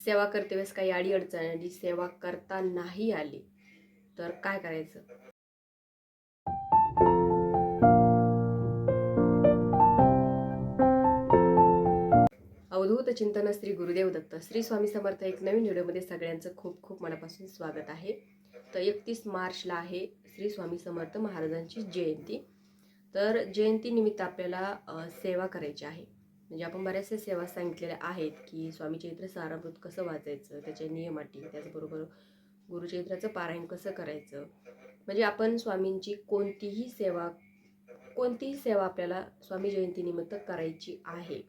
सेवा करते वेळेस काही अडीअडचण आली सेवा करता नाही आली तर काय करायचं? अवधूत चिंतन श्री गुरुदेव दत्त श्री स्वामी समर्थ एक नवीन व्हिडिओमध्ये सगळ्यांचं खूप खूप मनापासून स्वागत आहे. तर एकतीस मार्चला आहे श्री स्वामी समर्थ महाराजांची जयंती. तर जयंतीनिमित्त आपल्याला सेवा करायची आहे. म्हणजे आपण बऱ्याचशा सेवा सांगितलेल्या आहेत की स्वामी चैत्र सारामृत कसं वाचायचं त्याचे नियम अटी त्याचबरोबर गुरुचैत्राचं पारायण कसं करायचं? म्हणजे आपण स्वामींची कोणतीही सेवा कोणतीही सेवा आपल्याला स्वामी जयंतीनिमित्त करायची आहे.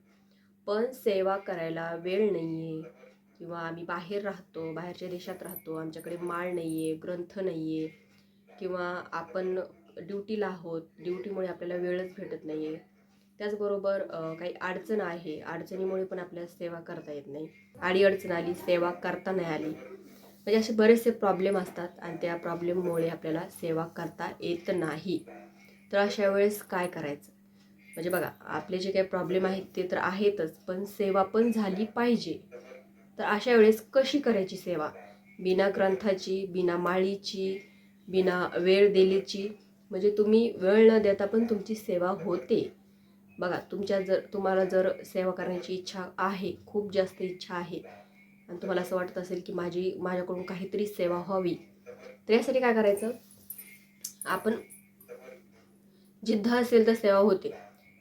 पण सेवा करायला वेळ नाही आहे किंवा आम्ही बाहेर राहतो बाहेरच्या देशात राहतो आमच्याकडे माळ नाही आहे ग्रंथ नाही आहे किंवा आपण ड्युटीला आहोत ड्युटीमुळे आपल्याला वेळच भेटत नाही आहे त्याचबरोबर काही अडचण आहे अडचणीमुळे पण आपल्याला सेवा करता येत नाही. आडी अडचण आली सेवा करता नाही आली. म्हणजे असे बरेचसे प्रॉब्लेम असतात आणि त्या प्रॉब्लेममुळे आपल्याला सेवा करता येत नाही. तर अशा वेळेस काय करायचं? म्हणजे बघा आपले जे काही प्रॉब्लेम आहेत ते तर आहेतच पण सेवा पण झाली पाहिजे. तर अशा वेळेस कशी करायची सेवा? बिना ग्रंथाची बिना माळीची बिना वेळ दिलीची? म्हणजे तुम्ही वेळ न देता पण तुमची सेवा होते. बघा तुमच्या जर तुम्हाला जर सेवा करण्याची इच्छा आहे खूप जास्त इच्छा आहे आणि तुम्हाला असं वाटत असेल की माझी माझ्याकडून काहीतरी सेवा व्हावी तर यासाठी काय करायचं? आपण जिद्द असेल तर सेवा होते.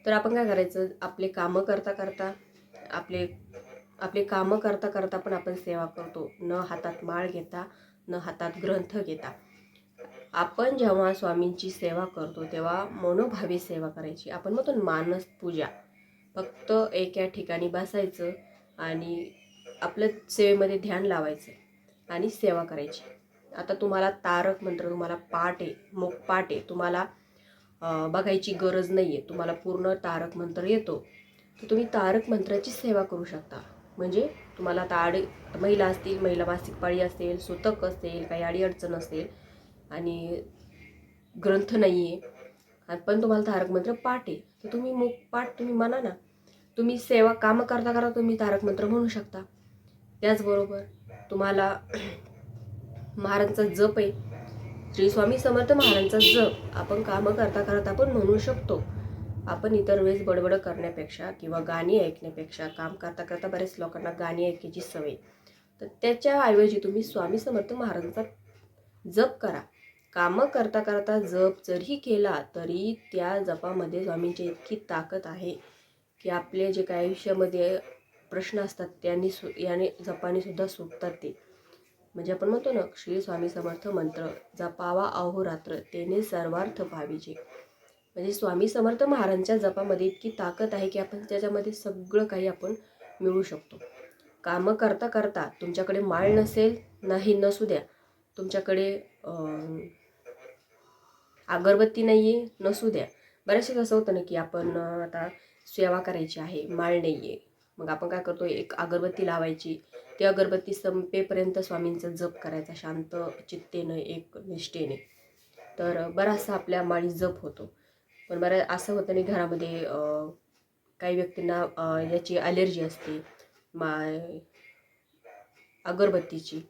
तर आपण काय करायचं? आपले कामं करता करता आपले आपले कामं करता करता पण आपण सेवा करतो. न हातात माळ घेता न हातात ग्रंथ घेता. आपण जेव्हा स्वामींची सेवा करतो तेव्हा मनोभावी सेवा करायची. आपण म्हणतो मानस पूजा. फक्त एका ठिकाणी बसायचं आणि आपलं सेवेमध्ये ध्यान लावायचं आणि सेवा करायची. आता तुम्हाला तारक मंत्र तुम्हाला पाठ आहे मोक पाठ आहे. तुम्हाला बघायची गरज नाही आहे तुम्हाला पूर्ण तारक मंत्र येतो. तर तुम्ही तारक मंत्राची सेवा करू शकता. म्हणजे तुम्हाला आता महिला असतील महिला मासिक पाळी असेल सुतक असेल काही अडी अडचण असेल आणि ग्रंथ नाही आहे पण तुम्हाला तारक मंत्र पाठ आहे. तर तुम्ही मुख पाठ तुम्ही म्हणा ना. तुम्ही सेवा कामं करता करता तुम्ही तारक मंत्र म्हणू शकता. त्याचबरोबर तुम्हाला महाराजांचा जप आहे. श्री स्वामी समर्थ महाराजांचा जप आपण कामं करता करता आपण म्हणू शकतो. आपण इतर वेळेस बडबड करण्यापेक्षा किंवा गाणी ऐकण्यापेक्षा काम करता करता बरेच लोकांना गाणी ऐकायची सवय. तर त्याच्याऐवजी तुम्ही स्वामी समर्थ महाराजांचा जप करा. कामं करता करता जप जरी केला तरी त्या जपामध्ये स्वामींची इतकी ताकद आहे की आपले जे काही आयुष्यामध्ये प्रश्न असतात त्यांनी सु याने जपाने सुद्धा सुटतात ते. म्हणजे आपण म्हणतो ना श्री स्वामी समर्थ मंत्र जपावा अहोरात्र त्याने सर्वार्थ पाहिजे म्हणजे स्वामी समर्थ महाराजांच्या जपामध्ये इतकी ताकद आहे की आपण त्याच्यामध्ये सगळं काही आपण मिळू शकतो. कामं करता करता तुमच्याकडे माळ नसेल नाही नसू द्या. तुमच्याकडे अगरबत्ती नाही आहे नसू द्या. बऱ्याचशा कसं होतं ना की आपण आता सेवा करायची आहे माळ नाही आहे मग आपण काय करतो एक अगरबत्ती लावायची. ती अगरबत्ती संपेपर्यंत स्वामींचा जप करायचा शांत चित्तेनं एक निष्ठेने. तर बराचसा आपल्या माळी जप होतो. पण बरं असं होतं नाही घरामध्ये काही व्यक्तींना याची ॲलर्जी असते मा अगरबत्तीची.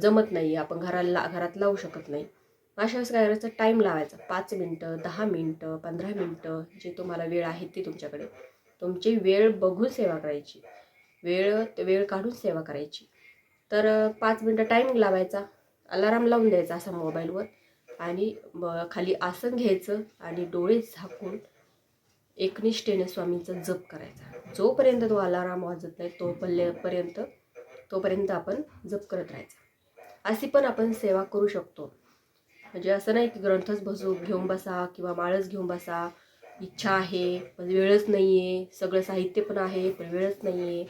जमत नाही आपण घराला घरात लावू शकत नाही. अशा वेळेस काय करायचं टाईम लावायचा. पाच मिनटं दहा मिनटं पंधरा मिनटं जे तुम्हाला वेळ आहे ती तुमच्याकडे. तुमची वेळ बघून सेवा करायची. वेळ वेळ काढून सेवा करायची. तर पाच मिनटं टाईम लावायचा. अलाराम लावून द्यायचा असा मोबाईलवर आणि ब- खाली आसन घ्यायचं आणि डोळे झाकून एकनिष्ठेने स्वामींचा जप करायचा. जोपर्यंत तो अलाराम वाजत नाही तो पर्यंत तोपर्यंत आपण जप करत राहायचा. अशी पण आपण सेवा करू शकतो. म्हणजे असं नाही की ग्रंथच बसू घेऊन बसा किंवा माळच घेऊन बसा. इच्छा आहे पण वेळच नाही आहे सगळं साहित्य पण आहे पण वेळच नाही आहे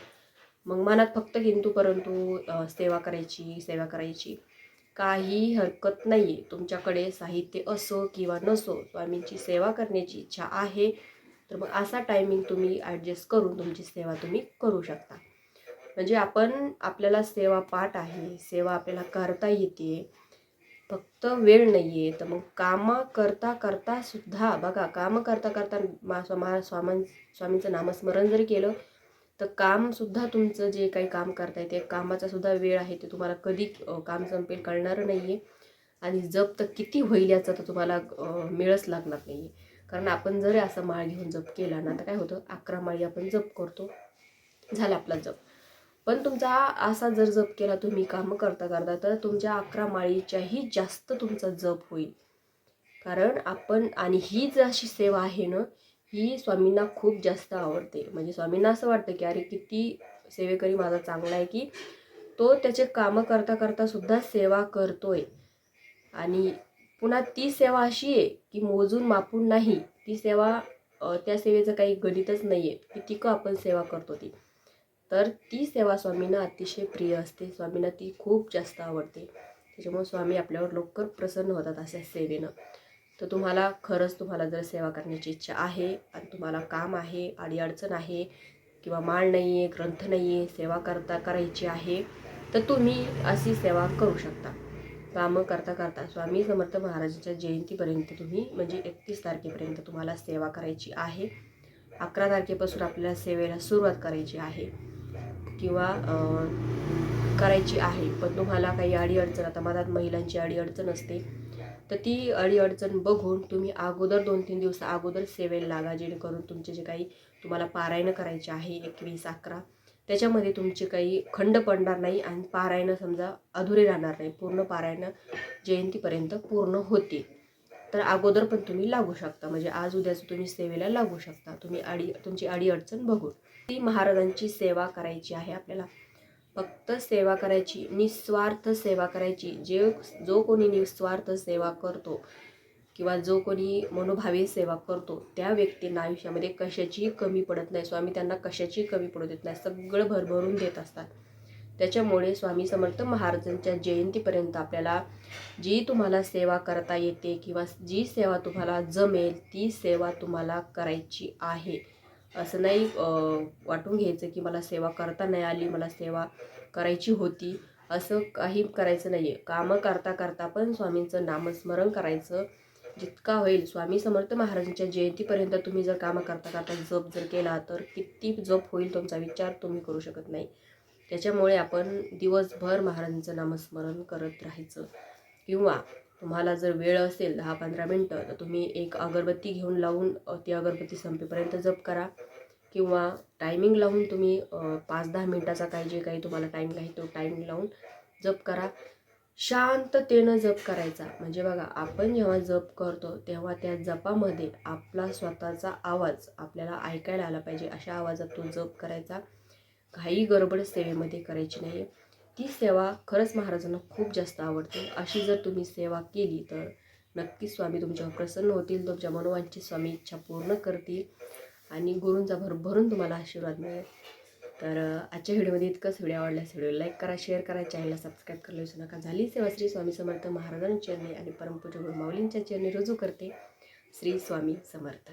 मग मनात फक्त किंतू परंतु सेवा करायची सेवा करायची. काही हरकत नाही आहे तुमच्याकडे साहित्य असो किंवा नसो स्वामींची सेवा करण्याची इच्छा आहे तर मग असा टायमिंग तुम्ही ॲडजस्ट करून तुमची सेवा तुम्ही करू शकता. म्हणजे आपण आपल्याला सेवा पाठ आहे सेवा आपल्याला करता येते. फक्त वेळ नाही आहे तर मग कामं करता करता सुद्धा बघा कामं करता करता मा स्वामा स्वामां स्वामींचं नामस्मरण जरी केलं तर कामसुद्धा तुमचं जे काही काम करताय ते कामाचा सुद्धा वेळ आहे ते तुम्हाला कधी काम संपेल कळणारं नाही आहे आणि जप तर किती होईल याचा तर तुम्हाला मिळच मेळच लागणार नाही आहे कारण आपण जरी असा माळ घेऊन जप केला ना तर काय होतं? अकरा माळी आपण जप करतो. झाला आपला जप. पण तुमचा असा जर जप केला तुम्ही कामं करता करता तर तुमच्या अकरा माळीच्याही जास्त तुमचा जप होईल. कारण आपण आणि ही जी अशी सेवा आहे ना ही स्वामींना खूप जास्त आवडते. म्हणजे स्वामींना असं वाटतं की अरे किती सेवेकरी माझा चांगला आहे की तो त्याचे कामं करता करता सुद्धा सेवा करतोय. आणि पुन्हा ती सेवा अशी आहे की मोजून मापून नाही. ती सेवा त्या सेवेचं काही गणितच नाही आहे किती आपण सेवा करतो ती. तर ती सेवा स्वामींना अतिशय प्रिय असते. स्वामींना ती खूप जास्त आवडते. त्याच्यामुळे स्वामी आपल्यावर लवकर प्रसन्न होतात अशा सेवेनं. तर तुम्हाला खरंच तुम्हाला जर सेवा करण्याची इच्छा आहे आणि तुम्हाला काम आहे अडीअडचण आहे किंवा माळ नाही आहे ग्रंथ नाही आहे सेवा करता करायची आहे तर तुम्ही अशी सेवा करू शकता. कामं करता करता स्वामी समर्थ महाराजांच्या जयंतीपर्यंत तुम्ही म्हणजे एकतीस तारखेपर्यंत तुम्हाला सेवा करायची आहे. अकरा तारखेपासून आपल्याला सेवेला सुरुवात करायची आहे. किंवा करायची आहे पण तुम्हाला काही अडीअडचण आता मधात महिलांची अडीअडचण असते तर ती अडीअडचण बघून तुम्ही अगोदर दोन तीन दिवस अगोदर सेवेला लागा जेणेकरून तुमचे जे काही तुम्हाला पारायणं करायचे आहे एकवीस अकरा त्याच्यामध्ये तुमचे काही खंड पडणार नाही आणि पारायणं समजा अधुरे राहणार नाही. पूर्ण पारायण जयंतीपर्यंत पूर्ण होते तर अगोदर पण तुम्ही लागू शकता. म्हणजे आज उद्याच तुम्ही सेवेला लागू शकता. तुम्ही अडी तुमची अडीअडचण बघून. ती महाराजांची सेवा करायची आहे आपल्याला. फक्त सेवा करायची निस्वार्थ सेवा करायची. जे जो कोणी निस्वार्थ सेवा करतो किंवा जो कोणी मनोभावे सेवा करतो त्या व्यक्तींना आयुष्यामध्ये कशाचीही कमी पडत नाही. स्वामी त्यांना कशाचीही कमी पडू देत नाही. सगळं भरभरून देत असतात. त्याच्यामुळे स्वामी समर्थ महाराजांच्या जयंतीपर्यंत आपल्याला जी तुम्हाला सेवा करता येते किंवा जी सेवा तुम्हाला जमेल ती सेवा तुम्हाला करायची आहे. असं नाही वाटून घ्यायचं की मला सेवा करता नाही आली मला सेवा करायची होती. असं काही करायचं नाही आहे कामं करता करता पण स्वामींचं नामस्मरण करायचं जितका होईल. स्वामी समर्थ महाराजांच्या जयंतीपर्यंत तुम्ही जर कामं करता करता जप जर केला तर किती जप होईल तुमचा विचार तुम्ही करू शकत नाही. त्याच्यामुळे आपण दिवसभर महाराजांचं नामस्मरण करत राहायचं. किंवा तुम्हाला जर वेळ असेल दहा पंधरा मिनटं तर तुम्ही एक अगरबत्ती घेऊन लावून ती अगरबत्ती संपेपर्यंत जप करा. किंवा टायमिंग लावून तुम्ही पाच दहा मिनटाचा काही जे काही तुम्हाला टाईम आहे तो टाईम लावून जप करा. शांततेनं जप करायचा. म्हणजे बघा आपण जेव्हा जप करतो तेव्हा त्या जपामध्ये आपला स्वतःचा आवाज आपल्याला ऐकायला आला पाहिजे. अशा आवाजात तो जप करायचा. काही गडबड सेवेमध्ये करायची नाही. ती सेवा खरंच महाराजांना खूप जास्त आवडते. अशी जर तुम्ही सेवा केली तर नक्की स्वामी तुमच्यावर प्रसन्न होतील तुमच्या मनोवांची स्वामी इच्छा पूर्ण करतील आणि गुरूंचा भरभरून तुम्हाला आशीर्वाद मिळेल. तर आजच्या व्हिडिओमध्ये इतकंच. व्हिडिओ आवडल्यास व्हिडिओ लाईक करा शेअर करा चॅनलला सबस्क्राईब करायला विसरू नका. झाली सेवा श्री स्वामी समर्थ महाराजांच्या चरणी आणि परमपूज्य गुरु माऊलींच्या चरणी रुजू करते. श्री स्वामी समर्थ.